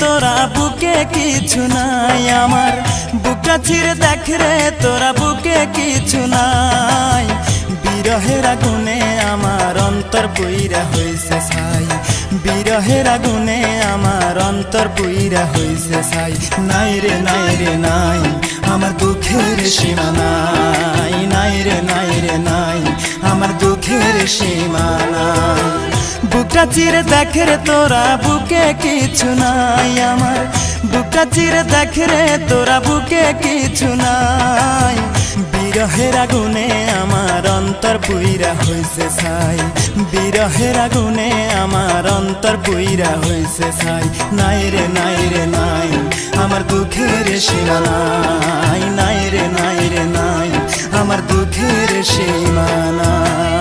তোরা বুকে কিছু নাই আমার। বুকটা চিরে দেখে রে, তোরা বুকে কিছু নাই। বিরহের আগুনে আমার অন্তর বইরা হইছে ছাই। বিরহের আগুনে আমার অন্তর বইরা হইছে ছাই। নাই রে নাই রে, নাই, আমার দুঃখের সীমা নাই। নাই রে নাই রে, নাই, আমার দুঃখের সীমা নাই। বুকটা চিরে দেখে রে তোরা, বুকে কিছু নাই আমার। বুকটা চিরে দেখে রে তোরা, বুকে কিছু নাই। বিরহের আগুনে আমার অন্তর পুইরা হইছে ছাই। বিরহের আগুনে আমার অন্তর পুইরা হইছে সাই নাই রে নাই রে, নাই, আমার দুঃখের সীমা নাই। নাই রে নাই রে, নাই, আমার দুঃখের সীমা নাই।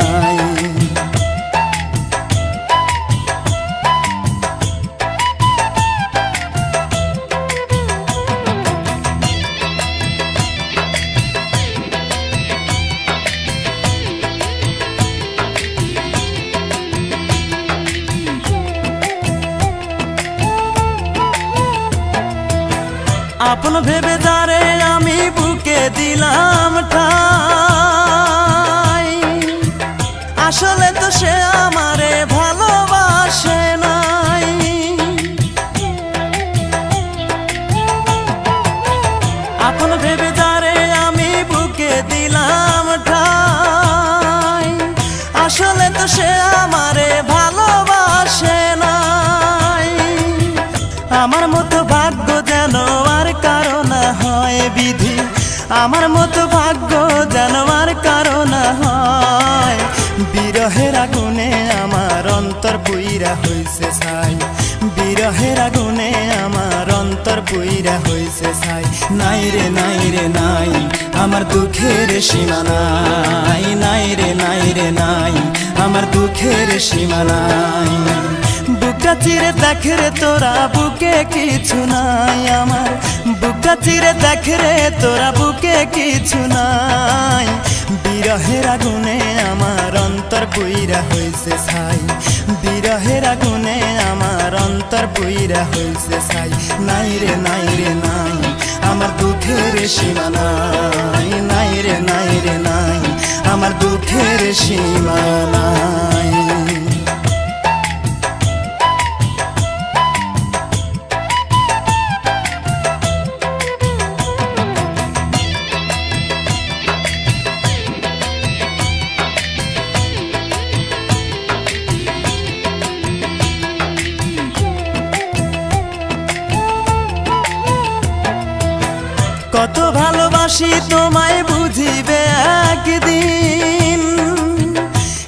আপন ভেবে দাঁড়ে আমি বুকে দিলাম ঠাই। আসলে তো সে আমারে আমার মতো ভাগ্য যেন আর কারও না হয়। বিরহের আগুনে আমার অন্তর পুইরা হইছে ছাই। বিরহের আগুনে আমার অন্তর পুইরা হইছে ছাই। নাই রে নাই রে, নাই, আমার দুঃখের সীমা নাই। রে নাই রে, নাই, আমার দুঃখের সীমা নাই। বুকটা চিরে দেখে রে তোরা বুকে কিছু নাই আমার। বুকা চিরে দেখে রে তোরা বুকে কিছু নাই। বিরহের আগুনে আমার অন্তর পুইরা হইছে ছাই। বিরহের আগুনে আমার অন্তর পুইরা হইছে ছাই। নাই রে নাই রে, নাই, আমার দুঃখের সীমা নাই। নাই রে নাই রে, নাই, আমার দুঃখের সীমা নাই। ভালোবাসি তোমায় বুঝিবে একদিন।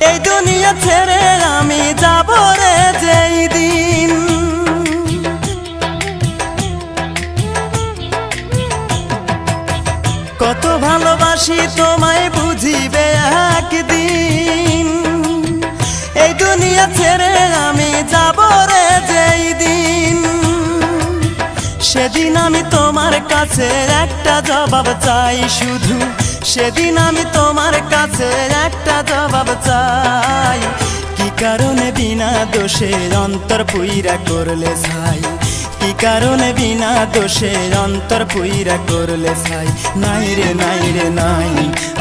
এই দুনিয়া ছেড়ে আমি যাব রে যেই দিন। কত ভালোবাসি তোমায় বুঝিবে একদিন। এই দুনিয়া ছেড়ে আমি যাব রে যেই দিন। সেদিন আমি তোমার কাছে একটা জবাব চাই, শুধু সেদিন আমি তোমার কাছে একটা জবাব চাই। কি কারণে বিনা দোষে অন্তর পুইরা করলে ছাই? কি কারণে বিনা দোষে অন্তর পুইরা করলে ছাই? নাই রে নাই রে, নাই,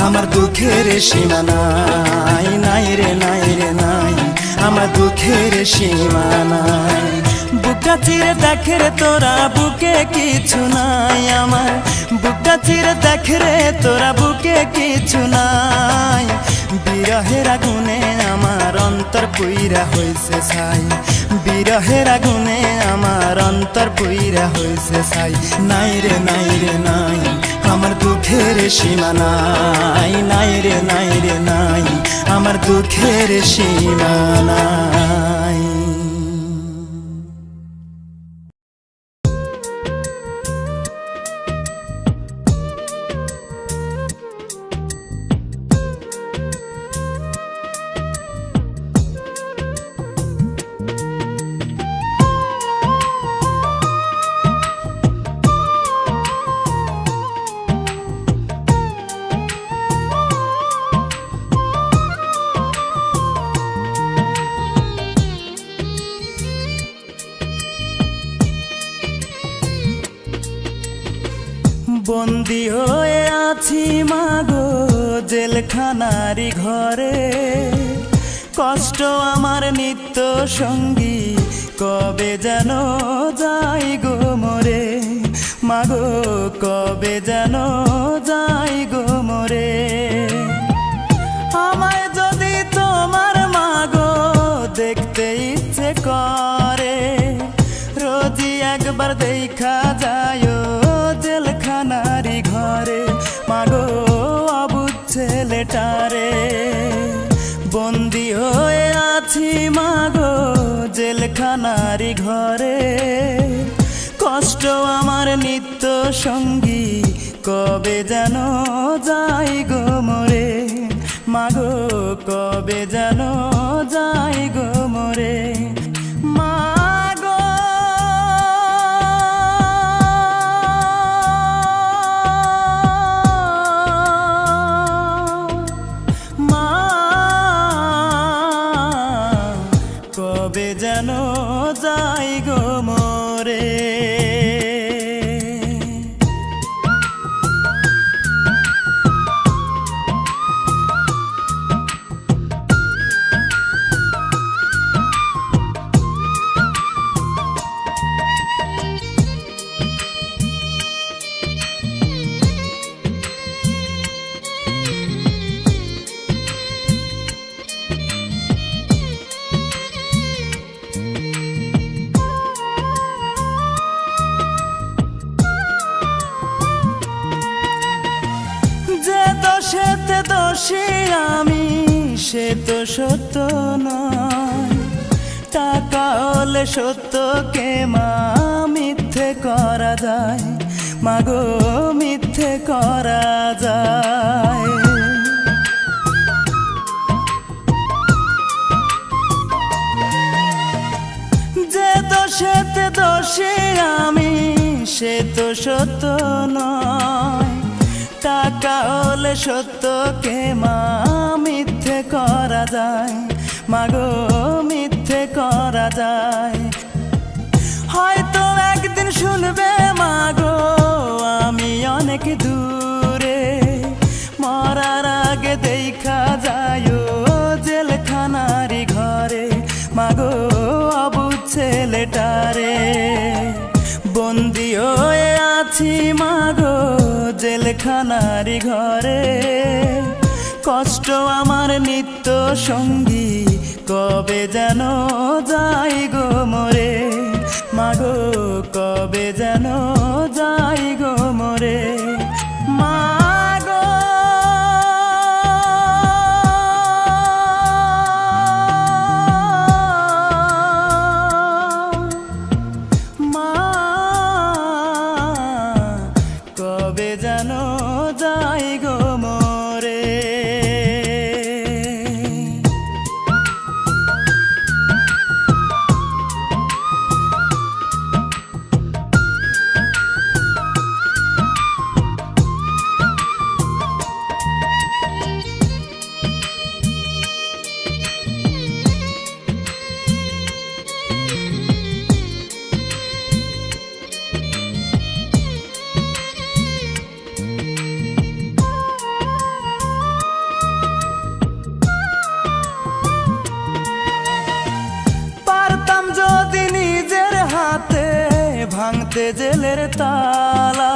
আমার দুঃখের সীমা নাই। নাই রে নাই রে, নাই, আমার দুঃখের সীমা নাই। বুকটা চিরে দেখে রে তোরা, বুকে কিছু নাই আমার। বুকটা চিরে দেখে রে তোরা, বুকে কিছু নাই। বিরহের আগুনে আমার অন্তর পুইরা হইছে ছাই। বিরহের আগুনে আমার অন্তর পুইরা হইছে ছাই। নাই রে নাই রে, নাই, আমার দুঃখের সীমা নাই। নাই রে নাই রে, নাই, আমার দুঃখের সীমা নাই। বন্দি হয়ে আছি মাগো জেলখানারি ঘরে। কষ্ট আমার নিত্য সঙ্গী, কবে যেন যাই গো মরে? মাগো, কবে যেন যাই গো মরে? আমায় যদি তোমার মাগো দেখতে ইচ্ছে করে রোজি একবার দেখা যায় ছেলেটারে বন্দি হয়ে আছি মাগো জেলখানারি ঘরে। কষ্ট আমার নিত্য সঙ্গী, কবে যেন যাই গো মরে? মাগো, কবে যেন যাই গো মরে? করা যায়। যে দোষেতে দোষী আমি, সে তো সত্য নয়। টাকা হলে সত্যকে মা, মিথ্যে করা যায়। মাগো, মিথ্যে করা যায়। হয়তো একদিন শুনবে মাগো, আমি অনেক দূরে মরার আগে দেখা যায় জেলখানারি ঘরে। মাগো অবুধ ছেলেটারে বন্দি হয়ে আছি মাগো জেলখানারি ঘরে। কষ্ট আমার নিত্য সঙ্গী, কবে যেন যাই গো মরে। মাগো কবে যেন জেলের তালা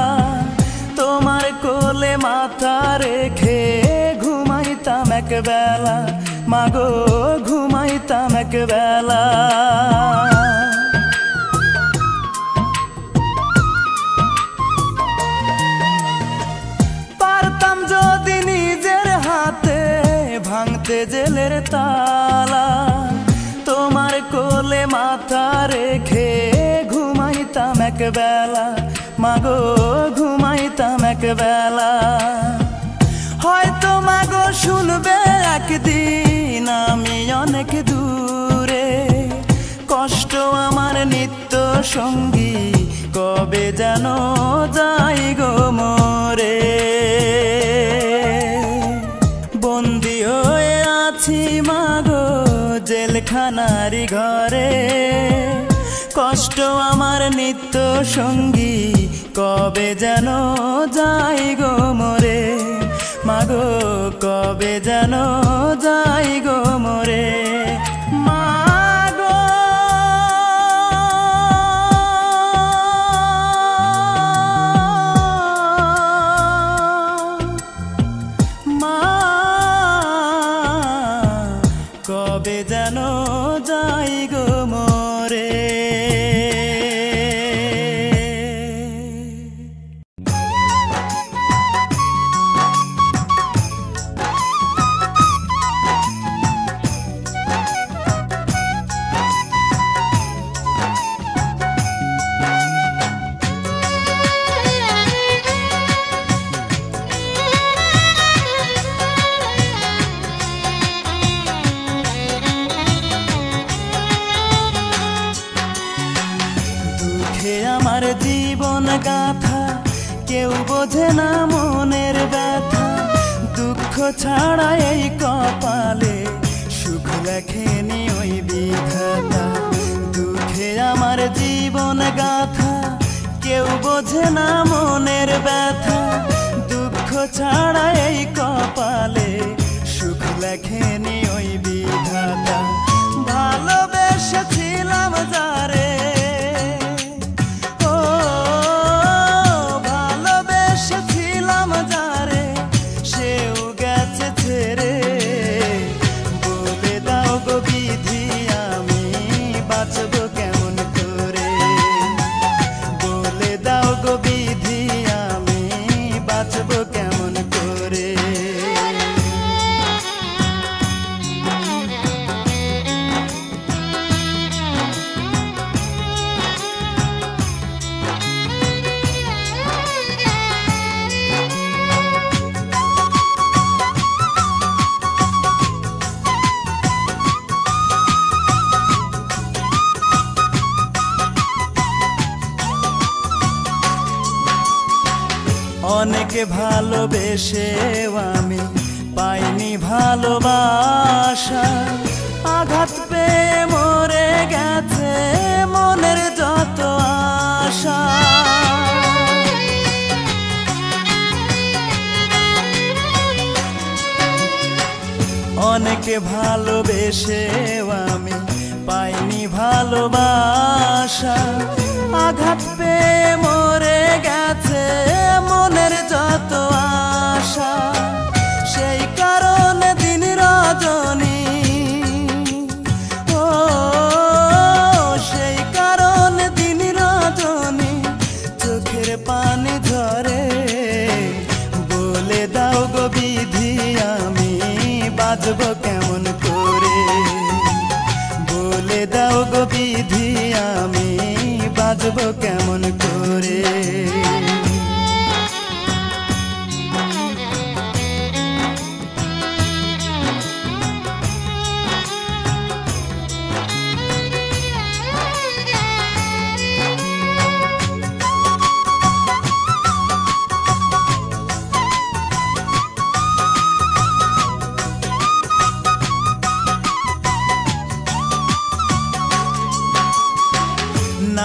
তোমার কোলে মাথা রেখে ঘুমাইতাম একবেলা। মাগো ঘুমাইতাম এক ঘুমাইতাম এক বেলা মাগো, ঘুমাইতাম এক বেলা হয়তো মাগো শুনবে একদিন আমি অনেক দূরে। কষ্ট আমার নিত্য সঙ্গী, কবে যেন যাই গো মরে। বন্দি হয়ে আছি মাগো জেলখানারি ঘরে। কষ্ট আমার নিত্য সঙ্গী, কবে যেন যাই গো মরে? মাগো, কবে যেন যাই গো মরে? জীবন গাথা, কেউ বোঝে না মনের ব্যথা। দুঃখ ছাড়া এই কপালে সুখ লেখেনি ওই বিধাতা। ভালোবেসেছিলাম যারে অনেকে ভালোবেসেও আমি পাইনি ভালোবাসা। আঘাত পেয়ে মরে গেছে মনের যত আশা। অনেকে ভালোবেসেও আমি পাইনি ভালোবাসা। আঘাত পেয়ে মরে গেছে মনের যত আশা।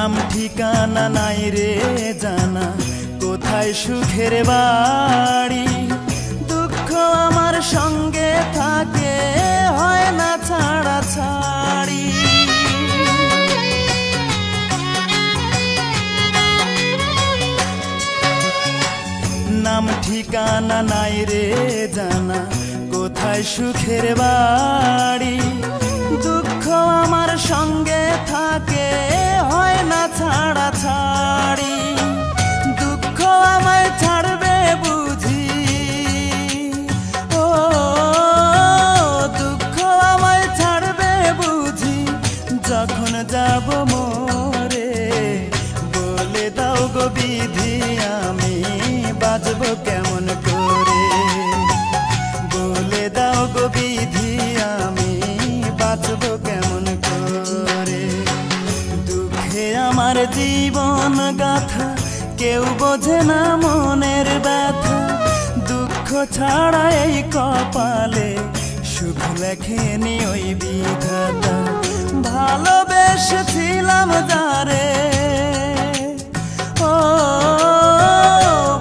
নাম ঠিকানা নাই রে জানা। কোথায় সুখের বাড়ি? দুঃখ আমার সঙ্গে থাকে, হয় না ছাড়া ছাড়ি। নাম ঠিকানা নাই রে জানা, কোথায় সুখের বাড়ি? দুঃখ আমার সঙ্গে থাকে, হয় না ছাড়া ছাড়ি। দুঃখ আমায় ছাড়বে বুঝি। ও, দুঃখ আমায় ছাড়বে বুঝি। যখন যাব মোরে, বলে দাও গো বিধি। না মনের ব্যথা, দুঃখ ছাড়া এই কপালে শুধু লেখেনি ওই বিধাতা। ভালোবেসেছিলাম যারে। ও,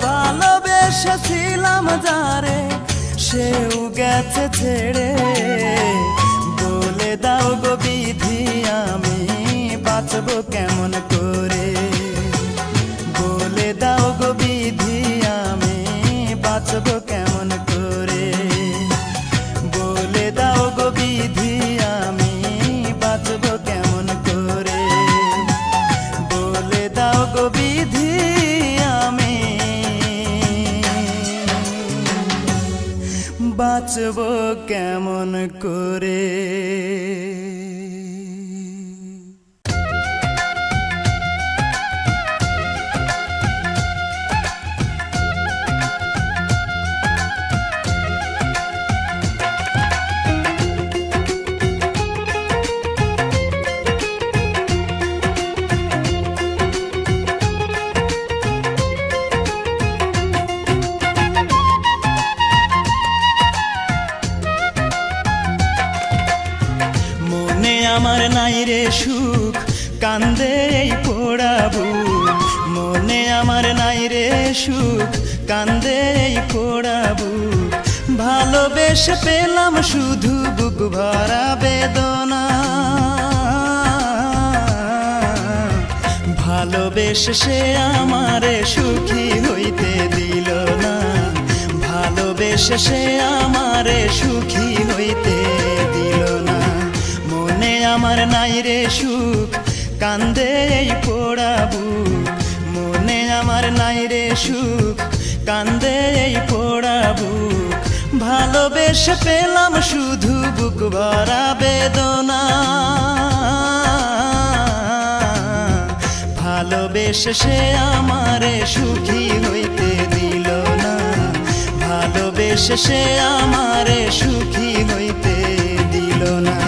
ভালোবেসেছিলাম যারে, সেও গেছে ছেড়ে। বলে দাও গো বিধি, আমি বাঁচব কেমন করে? আমার নাই রে সুখ, কান্দে এই পোড়াবু মনে আমার নাই রে সুখ, কান্দে এই পোড়াবু ভালোবেসে পেলাম শুধু বুক ভরা বেদনা। ভালোবেসে সে আমারে সুখী হইতে দিল না। ভালোবেসে সে আমারে সুখী হইতে দিল না আমার নাই রে সুখ, কান্দে এই পোড়াবু মনে আমার নাই রে সুখ, কান্দে এই পোড়াবু ভালোবেসে পেলাম শুধু বুক ভরা বেদনা। ভালোবেসে সে আমারে সুখী হইতে দিল না। ভালোবেসে সে আমারে সুখী হইতে দিল না।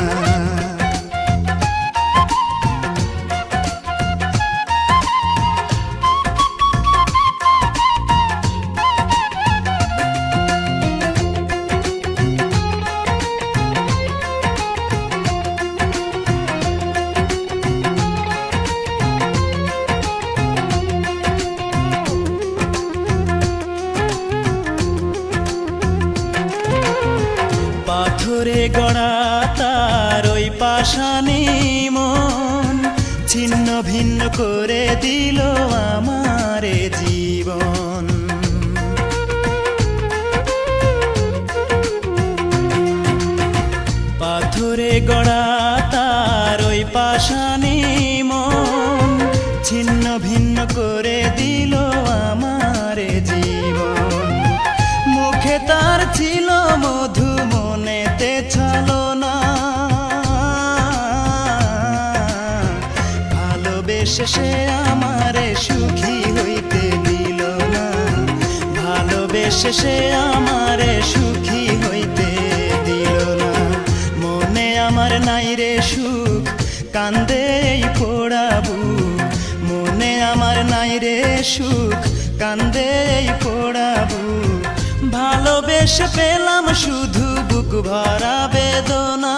গড়া তার ওই পাশানি মন। ছিন্ন ভিন্ন করে দিল আমারে জীবন। মুখে তার ছিল মধু, মনেতে ছলো না ভালোবেসে সে আমারে সুখী হইতে দিল না। ভালোবেসে সে আমারে সুখী কান্দে এই পোড়াবু মনে আমার নাই রে সুখ, কান্দে এই পোড়াবু ভালোবেসে পেলাম শুধু বুক ভরা বেদনা।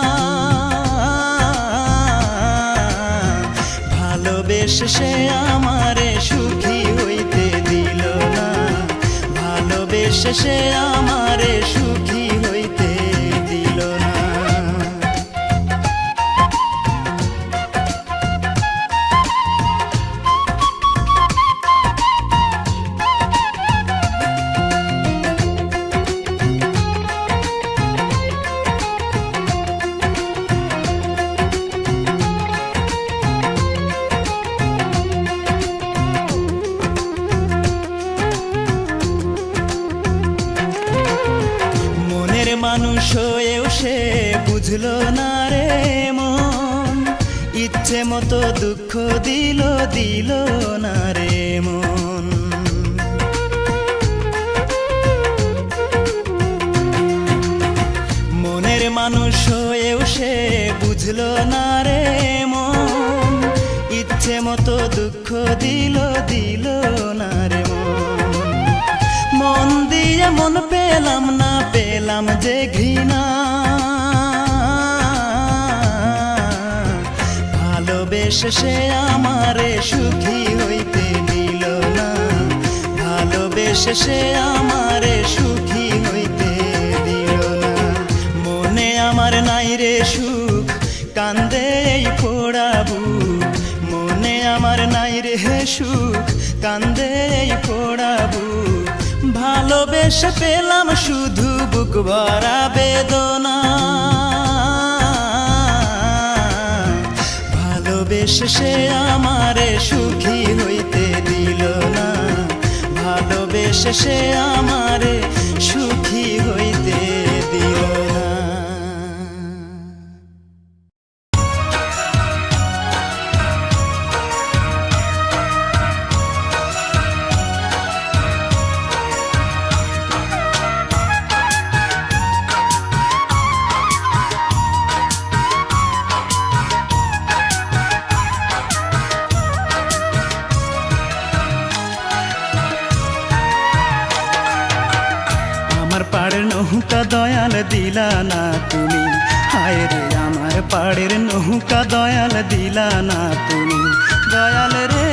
ভালোবেসে সে আমারে সুখী হইতে দিল না। ভালোবেসে সে আমারে সুখী দিল না রে মন। মনের মানুষ হয়েও সে বুঝলো না রে মন। ইচ্ছে মতো দুঃখ দিল দিল না রে মন। মন দিয়ে মন পেলাম না, পেলাম যে ঘৃণা। সে আমারে সুখী হইতে দিল না। ভালোবেসে সে আমারে সুখী হইতে দিল না। মনে আমার নাই রে সুখ, কান্দে পোড়াবু মনে আমার নাই রে সুখ, কান্দে পোড়াবু ভালোবেসে পেলাম শুধু বুক ভরা বেদনা। সে আমারে সুখী হইতে দিল না। ভালোবেসে সে আমারে সুখী হইতে দিল। তুমি হায় রে আমার পাড়ের নৌকা দয়াল দিলা না তুমি দয়াল রে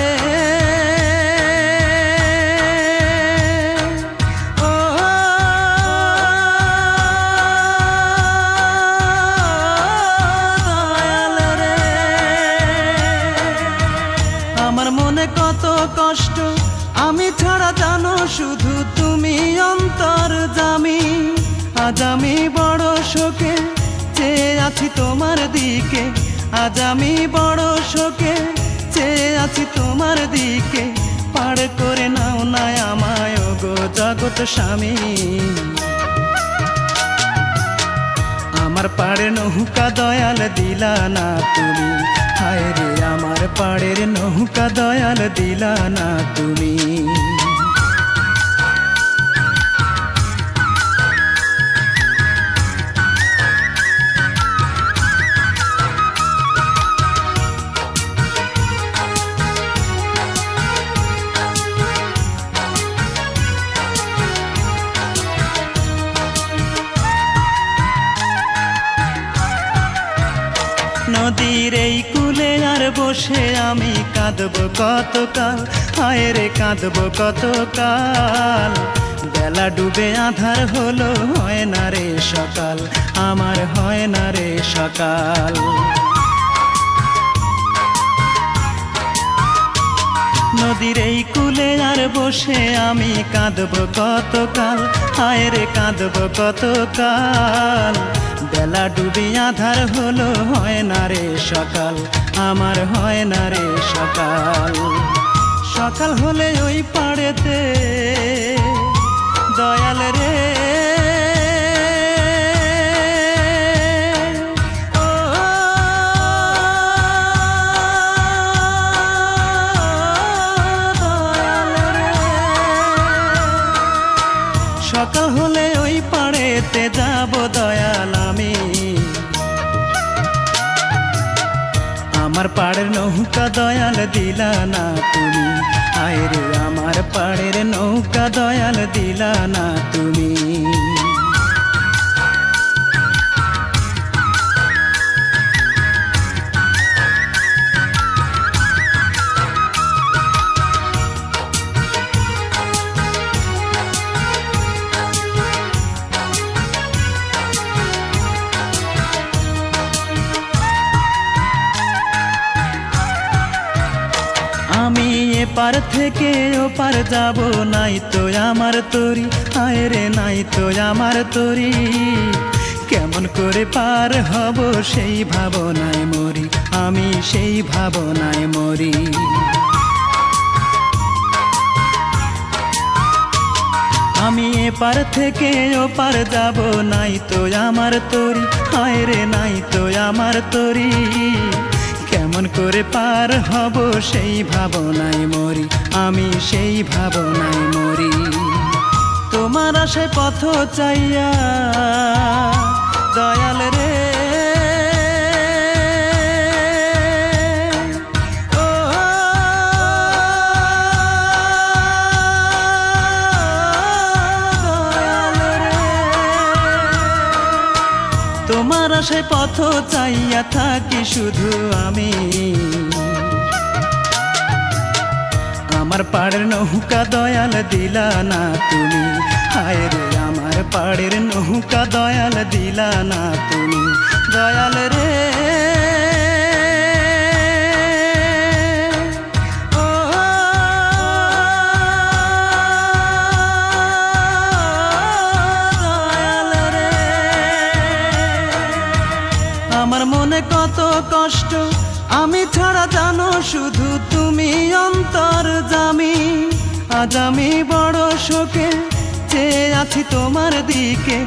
আমার মনে কত কষ্ট আমি ছাড়া জানো শুধু তুমি অন্তর জামি আজ আমি বড় শোকে চেয়ে আছি তোমার দিকে। আজ আমি বড় শোকে চেয়ে আছি তোমার দিকে। পার করে নাও না আমায় গো জগৎ স্বামী। আমার পাড়ের নৌকা দয়াল দিলা না তুমি। হায় রে, আমার পাড়ের নৌকা দয়াল দিলা না তুমি। কাঁদব কতকাল? হায় রে কাঁদব কতকাল? বেলা ডুবে আধার হলো, হয় না রে সকাল? আমার হয় না রে সকাল। নদীর এই কুলে আর বসে আমি কাঁদব কতকাল? হায় রে, কাঁদব কতকাল? বেলা ডুবি আধার হলো, হয় না রে সকাল? আমার হয় না রে সকাল। সকাল হলে ওই পাড়েতে দয়াল রে সকাল হলে ওই পাড়েতে যাব দয়াল আমি। আমার পাড়ের নৌকা দয়াল দিলা না তুমি। আয় রে, আমার পাড়ের নৌকা দয়াল দিলা না তুমি। যাব নাই তো আমার তরি। আয় রে নাই তো আমার তরি। কেমন করে পার হব সেই ভাবনায় মরি। আমি সেই ভাবনায় মরি। আমি এপার থেকে ওপার যাব নাই তো আমার তরি। আয় রে নাই তো আমার তরি। করে পার হব, সেই ভাবনায় মরি। আমি সেই ভাবনায় মরি। তোমার আশায় পথ চাইয়া দয়াল তোমার আসে পথ চাইয়া থাকি শুধু আমি। আমার পাড়ের নৌকা দয়াল দিলা না তুমি। হায় রে, আমার পাড়ের নৌকা দয়াল দিলা না তুমি। দয়াল রে কষ্ট, আমি ছাড়া জানো শুধু তুমি অন্তর জামি। আজ আমি বড় শোকে চেয়ে আছি তোমার দিকে।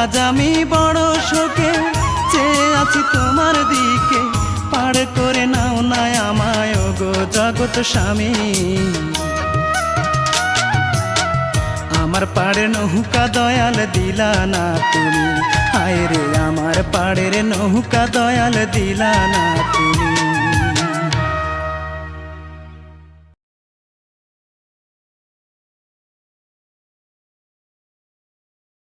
আজ আমি বড় শোকে চেয়ে আছি তোমার দিকে। পার করে নাও না আমায় গো জগৎ স্বামী। আমার পাড়ের নৌকা দয়াল দিলা না তুমি। হায় রে আমার পাড়ের নৌকা দয়াল দিলা না তুমি।